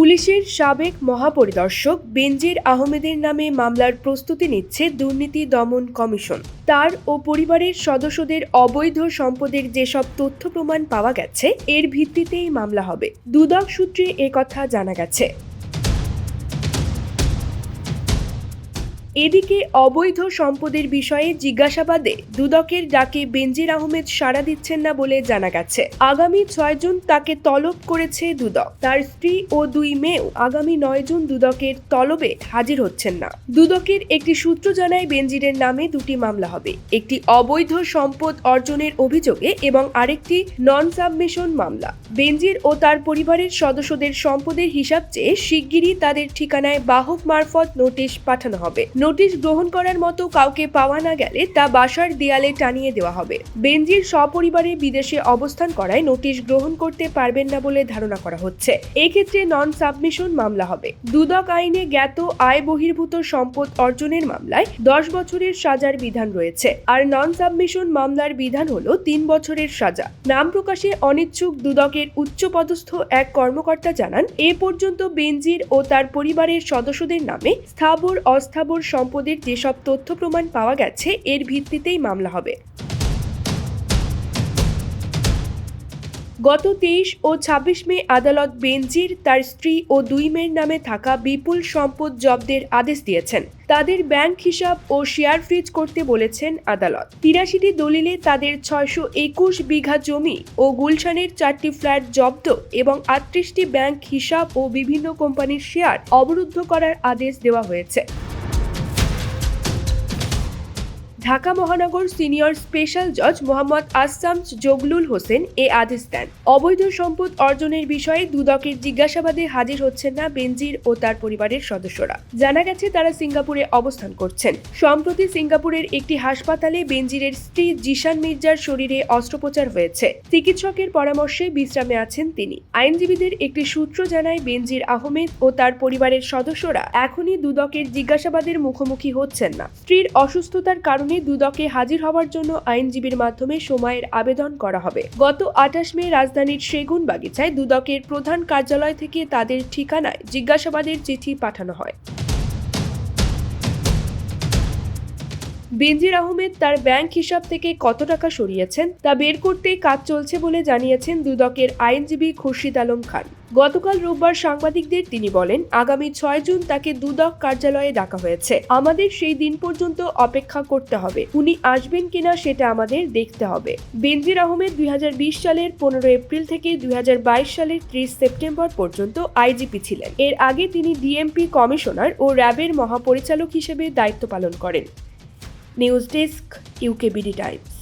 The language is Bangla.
পুলিশের সাবেক মহাপরিদর্শক বেনজির আহমেদের নামে মামলার প্রস্তুতি নিচ্ছে দুর্নীতি দমন কমিশন। তার ও পরিবারের সদস্যদের অবৈধ সম্পদের যেসব তথ্য প্রমাণ পাওয়া গেছে, এর ভিত্তিতেই মামলা হবে। দুদক সূত্রে কথা জানা গেছে। এদিকে অবৈধ সম্পদের বিষয়ে জিজ্ঞাসাবাদে দুদকের ডাকে বেনজির আহমেদ সাড়া দিচ্ছেন না বলে জানা গেছে। আগামী ছয় জুন তাকে তলব করেছে দুদক। তার স্ত্রী ও দুই মেয়েও আগামী নয় জুন দুদকের তলবে হাজির হচ্ছেন না। দুদকের একটি সূত্র জানায় বেনজিরের নামে দুটি মামলা হবে। একটি অবৈধ সম্পদ অর্জনের অভিযোগে এবং আরেকটি নন সাবমিশন মামলা। বেনজির ও তার পরিবারের সদস্যদের সম্পদের হিসাব চেয়ে শিগগিরই তাদের ঠিকানায় বাহক মারফত নোটিশ পাঠানো হবে। নোটিশ গ্রহণ করার মতো কাউকে পাওয়া না গেলে তা বাসার দেয়ালে টানিয়ে দেওয়া হবে। বেনজির সপরিবারে বিদেশে অবস্থান করায় নোটিশ গ্রহণ করতে পারবেন না বলে ধারণা করা হচ্ছে। এক্ষেত্রে নন সাবমিশন মামলা হবে। দুদক আইনে জ্ঞাত আয় বহির্ভূত সম্পদ অর্জনের মামলায় দশ বছরের সাজার বিধান রয়েছে। আর নন সাবমিশন মামলার বিধান হলো তিন বছরের সাজা। নাম প্রকাশে অনিচ্ছুক দুদকের উচ্চপদস্থ এক কর্মকর্তা জানান, এ পর্যন্ত বেনজির ও তার পরিবারের সদস্যদের নামে স্থাবর অস্থাবর সম্পদের যেসব তথ্য প্রমাণ পাওয়া গেছে, এর ভিত্তিতেই মামলা হবে। গত তেইশ ও ছাব্বিশ মে আদালত বেনজির, তার স্ত্রী ও দুই মেয়ের নামে থাকা বিপুল সম্পদ জব্দের আদেশ দিয়েছেন। তাদের ব্যাংক হিসাব ও শেয়ার ফ্রিজ করতে বলেছেন আদালত। তিরাশিটি দলিলে তাদের ছয়শো একুশ বিঘা জমি ও গুলশানের চারটি ফ্ল্যাট জব্দ এবং আটত্রিশটি ব্যাংক হিসাব ও বিভিন্ন কোম্পানির শেয়ার অবরুদ্ধ করার আদেশ দেওয়া হয়েছে। ঢাকা মহানগর সিনিয়র স্পেশাল জজ মোহাম্মদ আসাম জগলুল হোসেন এ আদেশ দেন। অবৈধ সম্পদ অর্জনের বিষয়ে দুদকের জিজ্ঞাসাবাদে হাজির হচ্ছেন না বেনজির ও তার পরিবারের সদস্যরা। জানা গেছে, তারা সিঙ্গাপুরে অবস্থান করছেন। সম্প্রতি সিঙ্গাপুরের একটি হাসপাতালে বেনজিরের স্ত্রী জিশান মির্জার শরীরে অস্ত্রোপচার হয়েছে। চিকিৎসকের পরামর্শে বিশ্রামে আছেন তিনি। আইনজীবীদের একটি সূত্র জানায়, বেনজির আহমেদ ও তার পরিবারের সদস্যরা এখনই দুদকের জিজ্ঞাসাবাদের মুখোমুখি হচ্ছেন না। স্ত্রীর অসুস্থতার কারণে দুদকে হাজির হওয়ার জন্য আইনজীবীর মাধ্যমে সময়ের আবেদন করা হবে। গত আঠাশ মে রাজধানীর সেগুন বাগিচায় দুদকের প্রধান কার্যালয় থেকে তাদের ঠিকানায় জিজ্ঞাসাবাদের চিঠি পাঠানো হয়। বেনজির আহমেদ তার ব্যাংক হিসাব থেকে কত টাকা সরিয়েছেন তা বের করতে কাজ চলছে বলে জানিয়েছেন দুদকের আইনজীবী খুরশিদ আলম খান। গতকাল রোববার সাংবাদিকদের তিনি বলেন, আগামী ছয় জুন তাকে দুদক কার্যালয়ে ডাকা হয়েছে। আমাদের সেই দিন পর্যন্ত অপেক্ষা করতে হবে। উনি আসবেন কিনা সেটা আমাদের দেখতে হবে। বেনজির আহমেদ দুই হাজার বিশ সালের পনেরো এপ্রিল থেকে দুই হাজার বাইশ সালের ত্রিশ সেপ্টেম্বর পর্যন্ত আইজিপি ছিলেন। এর আগে তিনি ডিএমপি কমিশনার ও র্যাবের মহাপরিচালক হিসেবে দায়িত্ব পালন করেন। News desk UKBD Times